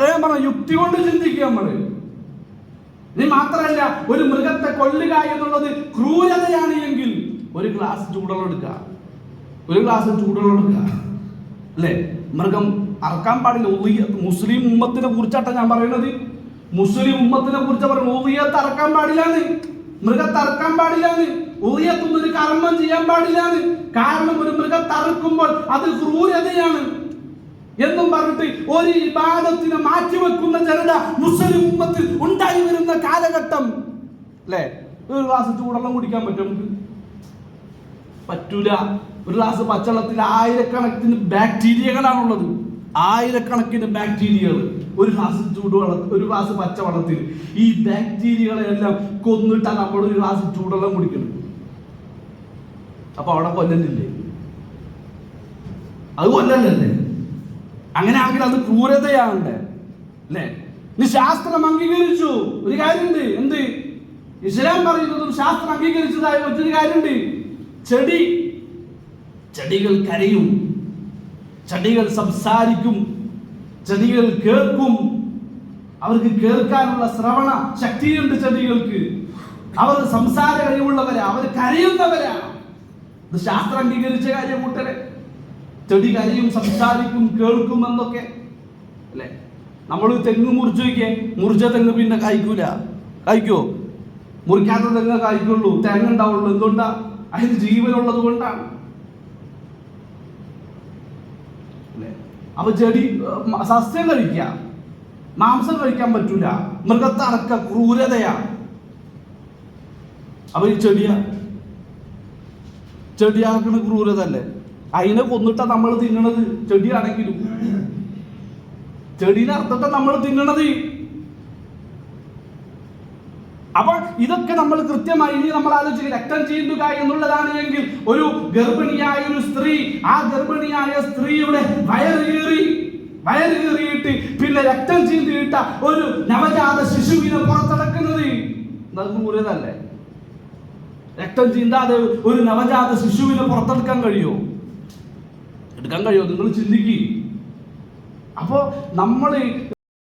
ഞാൻ പറഞ്ഞ യുക്തി കൊണ്ട് ചിന്തിക്കുക നമ്മൾ ഇനി മാത്രമല്ല ഒരു മൃഗത്തെ കൊല്ലുക എന്നുള്ളത് ക്രൂരതയാണ് എങ്കിൽ ഒരു ഗ്ലാസ് ചൂടുവെള്ളം എടുക്കുക. ഒരു ഗ്ലാസ് ചൂടുവെള്ളം എടുക്കുക. അല്ലേ? മൃഗം അറക്കാൻ പാടില്ല. മുസ്ലിം ഉമ്മത്തിനെ കുറിച്ചാട്ടാ ഞാൻ പറയുന്നത് മുസ്ലിം ഉമ്മത്തിനെ കുറിച്ച് പറയുന്നത് ഉളിയത്ത് അറക്കാൻ പാടില്ലാന്ന്. മൃഗത്തെ അറക്കാൻ പാടില്ലാന്ന്. ഉളിയത്തൊന്നും ഒരു കർമ്മം ചെയ്യാൻ പാടില്ലാന്ന്. കാരണം ഒരു മൃഗത്തെ അറക്കുമ്പോൾ അത് ക്രൂരതയാണ്. എന്നും പറഞ്ഞിട്ട് ഒരു വിവാദത്തിന് മാറ്റിവെക്കുന്ന ജനത മുസ്ലിം ഉമ്മത്തിൽ ഉണ്ടായി വരുന്ന കാലഘട്ടം. അല്ലേ? ഒരു ഗ്ലാസ് ചൂടെള്ളം കുടിക്കാൻ പറ്റും പറ്റൂല. ഒരു ഗ്ലാസ് പച്ചവെള്ളത്തിൽ ആയിരക്കണക്കിന് ബാക്ടീരിയകളാണുള്ളത്. ആയിരക്കണക്കിന് ബാക്ടീരിയകൾ ഒരു ഗ്ലാസ് ചൂടുവെള്ളം ഒരു ഗ്ലാസ് പച്ചവെള്ളത്തിൽ. ഈ ബാക്ടീരിയകളെ എല്ലാം കൊന്നിട്ടാണ് നമ്മൾ ഒരു ഗ്ലാസ് ചൂടുവെള്ളം കുടിക്കുന്നത്. അപ്പൊ അവിടെ കൊല്ലലില്ലേ? അത് കൊല്ലലല്ലേ? അങ്ങനെ ആണെങ്കിൽ അത് ക്രൂരതയാണ് അല്ലേ? ഇനി ശാസ്ത്രം അംഗീകരിച്ചു. ഒരു കാര്യമുണ്ട്. എന്ത്? ഇസ്ലാം പറയുന്നതും ശാസ്ത്രം അംഗീകരിച്ചതായ മറ്റൊരു കാര്യമുണ്ട്. ചെടി. ചെടികൾ കരയും. ചെടികൾ സംസാരിക്കും. ചെടികൾ കേൾക്കും. അവർക്ക് കേൾക്കാനുള്ള ശ്രവണ ശക്തിയുണ്ട് ചെടികൾക്ക്. അവർ സംസാര കഴിവുള്ളവരാ. അവർ കരയുന്നവരാ. ഇത് ശാസ്ത്രം അംഗീകരിച്ച കാര്യം കൂട്ടരെ. ചെടി കരയും സംസാരിക്കും കേൾക്കും എന്നൊക്കെ അല്ലേ? നമ്മൾ തെങ്ങ് മുറിച്ചോയ്ക്കെ മുറിച്ച തെങ്ങ് പിന്നെ കായ്ക്കൂല. കായ്ക്കോ? മുറിക്കാത്ത തെങ്ങ് കായ്ക്കുള്ളൂ. തേങ്ങ ഉണ്ടാവുള്ളൂ. എന്തുകൊണ്ടാ? അതിന് ജീവനുള്ളത് കൊണ്ടാണ്. അപ്പൊ ചെടി സസ്യം കഴിക്കാം മാംസം കഴിക്കാൻ പറ്റൂല. മൃഗത്തെ അടക്ക ക്രൂരതയാ. അപ്പൊ ഈ ചെടിയാ. ചെടിയാക്കണ ക്രൂരത അല്ലേ അതിനെ കൊന്നിട്ടാ നമ്മൾ തിന്നണത്? ചെടിയാണെങ്കിലും. ചെടീനെ അർത്ഥത്തെ നമ്മൾ തിന്നണത്. അപ്പോൾ ഇതൊക്കെ നമ്മൾ കൃത്യമായി ഇനി നമ്മൾ ആലോചിക്കുക രക്തം ചീന്തുക എന്നുള്ളതാണ് എങ്കിൽ ഒരു ഗർഭിണിയായ ഒരു സ്ത്രീ ആ ഗർഭിണിയായ സ്ത്രീയുടെ വയറുകീറി വയറുകീറിയിട്ട് പിന്നെ രക്തം ചീന്തിയിട്ട ഒരു നവജാത ശിശുവിനെ പുറത്തടക്കുന്നത് അത് ക്രൂരതല്ലേ രക്തം ചീന്താതെ ഒരു നവജാത ശിശുവിനെ പുറത്തെടുക്കാൻ കഴിയുമോ എടുക്കാൻ കഴിയുമോ നിങ്ങൾ ചിന്തിക്കുക അപ്പോ നമ്മൾ